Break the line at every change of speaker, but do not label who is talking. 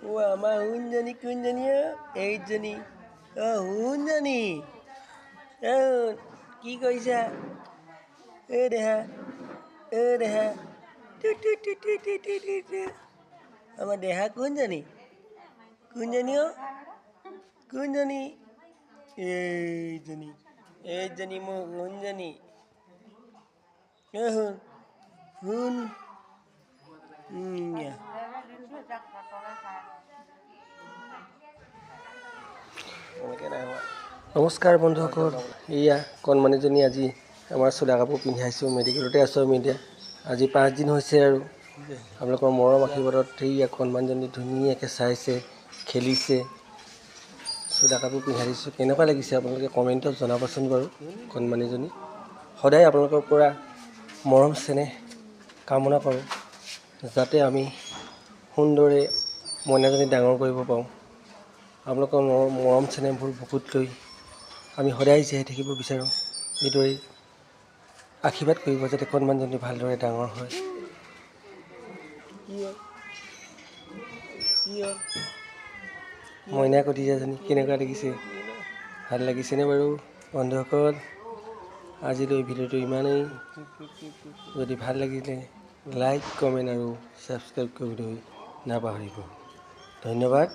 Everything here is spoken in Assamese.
ও আমার হুন জানি কুন জানি এই জানি ও হুন জানি কি কৈছা এ দেহা এ দেহা আমাৰ দেহা কোন জানি কোন জানি অ কোন জানি এইজনী এইজনী মোৰ হুনজনী এ শুন শুন নমস্কাৰ বন্ধুসকল এয়া কণমানিজনী আজি আমাৰ চোলা কাপোৰ পিন্ধাইছোঁ মেডিকেলতে আছোঁ আমি এতিয়া। আজি পাঁচদিন হৈছে আৰু। আপোনালোকৰ মৰম আশীৰ্বাদত সেয়া কণমানিজনী ধুনীয়াকৈ চাইছে খেলিছে। চোলা কাপোৰ পিন্ধাই দিছোঁ কেনেকুৱা লাগিছে আপোনালোকে কমেণ্টত জনাবচোন বাৰু কণমানিজনী। সদায় আপোনালোকৰ পৰা মৰম চেনেহ কামনা কৰোঁ যাতে আমি সুন্দৰে মইনাজনী ডাঙৰ কৰিব পাৰোঁ। আপোনালোকৰ মৰম চেনেহবোৰ বুকুত লৈ আমি সদায় জীয়াই থাকিব বিচাৰোঁ। এইদৰেই আশীৰ্বাদ কৰিব যাতে কণমানজনী ভালদৰে ডাঙৰ হয়। মইনা কটিজাজনী কেনেকুৱা লাগিছে? ভাল লাগিছেনে বাৰু? বন্ধুসকল আজিলৈ ভিডিঅ'টো ইমানেই। যদি ভাল লাগিলে লাইক কমেণ্ট আৰু ছাবস্ক্ৰাইব কৰিবলৈ নাপাহৰিব। ধন্যবাদ।